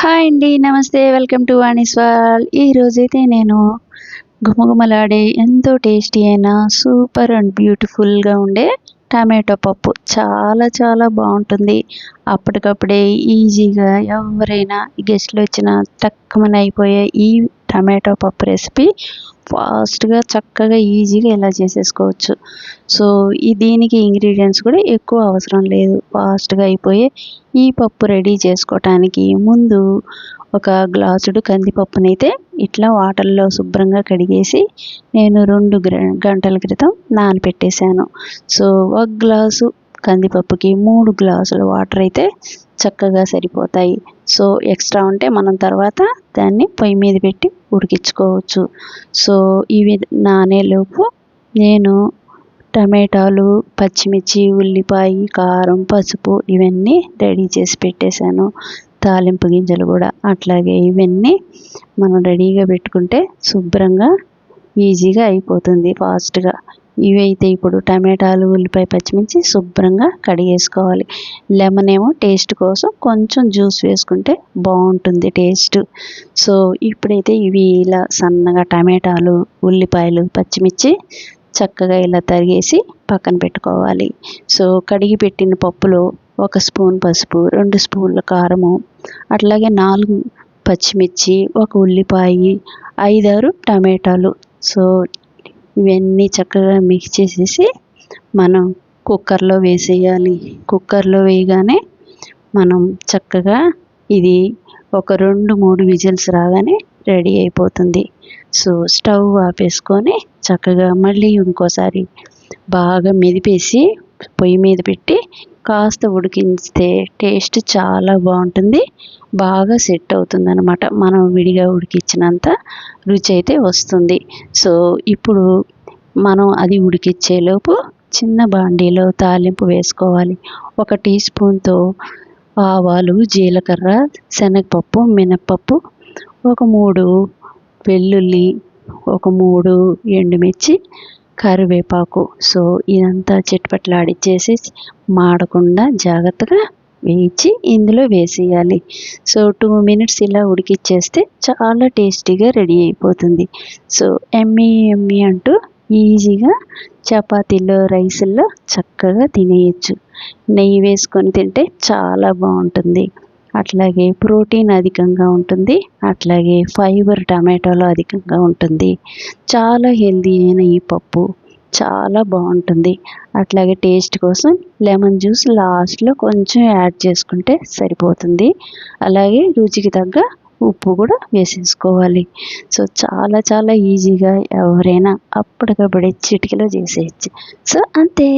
Hi అండి నమస్తే welcome to వాణిస్వాల్. ఈరోజైతే నేను గుమగుమలాడే ఎంతో టేస్టీ అయిన సూపర్ అండ్ బ్యూటిఫుల్గా ఉండే టమాటో పప్పు. చాలా చాలా బాగుంటుంది. అప్పటికప్పుడే ఈజీగా ఎవరైనా గెస్ట్లు వచ్చినా తక్కువన అయిపోయే ఈ టమాటో పప్పు రెసిపీ ఫాస్ట్గా చక్కగా ఈజీగా ఇలా చేసేసుకోవచ్చు. సో ఈ దీనికి ఇంగ్రీడియంట్స్ కూడా ఎక్కువ అవసరం లేదు. ఫాస్ట్గా అయిపోయే ఈ పప్పు రెడీ చేసుకోవటానికి ముందు ఒక గ్లాసుడు కందిపప్పునైతే ఇట్లా వాటర్లో శుభ్రంగా కడిగేసి నేను రెండు గంటల క్రితం నానపెట్టేశాను. సో ఒక గ్లాసు కందిపప్పుకి మూడు గ్లాసుల వాటర్ అయితే చక్కగా సరిపోతాయి. సో ఎక్స్ట్రా ఉంటే మనం తర్వాత దాన్ని పొయ్యి మీద పెట్టి ఉడికించుకోవచ్చు. సో ఇవి నానేలోపు నేను టమాటాలు పచ్చిమిర్చి ఉల్లిపాయ కారం పసుపు ఇవన్నీ రెడీ చేసి పెట్టేశాను. తాలింపు గింజలు కూడా. అట్లాగే ఇవన్నీ మనం రెడీగా పెట్టుకుంటే శుభ్రంగా ఈజీగా అయిపోతుంది ఫాస్ట్గా. ఇవైతే ఇప్పుడు టమాటాలు ఉల్లిపాయ పచ్చిమిర్చి శుభ్రంగా కడిగేసుకోవాలి. లెమన్ ఏమో టేస్ట్ కోసం కొంచెం జ్యూస్ వేసుకుంటే బాగుంటుంది టేస్ట్ సో ఇప్పుడైతే ఇవి ఇలా సన్నగా టమాటాలు ఉల్లిపాయలు పచ్చిమిర్చి చక్కగా ఇలా తరిగేసి పక్కన పెట్టుకోవాలి. సో కడిగి పెట్టిన పప్పులో ఒక స్పూన్ పసుపు రెండు స్పూన్ల కారము అట్లాగే నాలుగు పచ్చిమిర్చి ఒక ఉల్లిపాయ ఐదారు టమాటాలు. సో ఇవన్నీ చక్కగా మిక్స్ చేసేసి మనం కుక్కర్లో వేసేయాలి. కుక్కర్లో వేయగానే మనం చక్కగా ఇది ఒక రెండు మూడు విజిల్స్ రాగానే రెడీ అయిపోతుంది. సో స్టవ్ ఆపేసుకొని చక్కగా మళ్ళీ ఇంకోసారి బాగా మెదిపేసి పొయ్యి మీద పెట్టి కాస్త ఉడికిస్తే టేస్ట్ చాలా బాగుంటుంది. బాగా సెట్ అవుతుంది అనమాట మనం విడిగా ఉడికించినంత రుచి అయితే వస్తుంది. సో ఇప్పుడు మనం అది ఉడికిచ్చేలోపు చిన్న బాండీలో తాలింపు వేసుకోవాలి. ఒక టీ స్పూన్తో ఆవాలు జీలకర్ర శనగపప్పు మినప్పప్పు ఒక మూడు వెల్లుల్లి ఒక మూడు ఎండుమిర్చి కరివేపాకు. సో ఇదంతా చిట్పట్లాడిచ్చేసి మాడకుండా జాగ్రత్తగా వేయించి ఇందులో వేసేయాలి. సో టూ మినిట్స్ ఇలా ఉడికిచ్చేస్తే చాలా టేస్టీగా రెడీ అయిపోతుంది. సో ఎమ్మి ఎమ్మి అంటూ ఈజీగా చపాతీలో రైసుల్లో చక్కగా తినేయచ్చు. నెయ్యి వేసుకొని తింటే చాలా బాగుంటుంది. అట్లాగే ప్రోటీన్ అధికంగా ఉంటుంది. అట్లాగే ఫైబర్ టమాటోలో అధికంగా ఉంటుంది. చాలా హెల్దీ అయిన ఈ పప్పు చాలా బాగుంటుంది. అట్లాగే టేస్ట్ కోసం లెమన్ జ్యూస్ లాస్ట్లో కొంచెం యాడ్ చేసుకుంటే సరిపోతుంది. అలాగే రుచికి తగ్గ ఉప్పు కూడా వేసేసుకోవాలి. సో చాలా చాలా ఈజీగా ఎవరైనా అప్పటికప్పుడే చిటికలో చేసేయచ్చు. సో అంతే.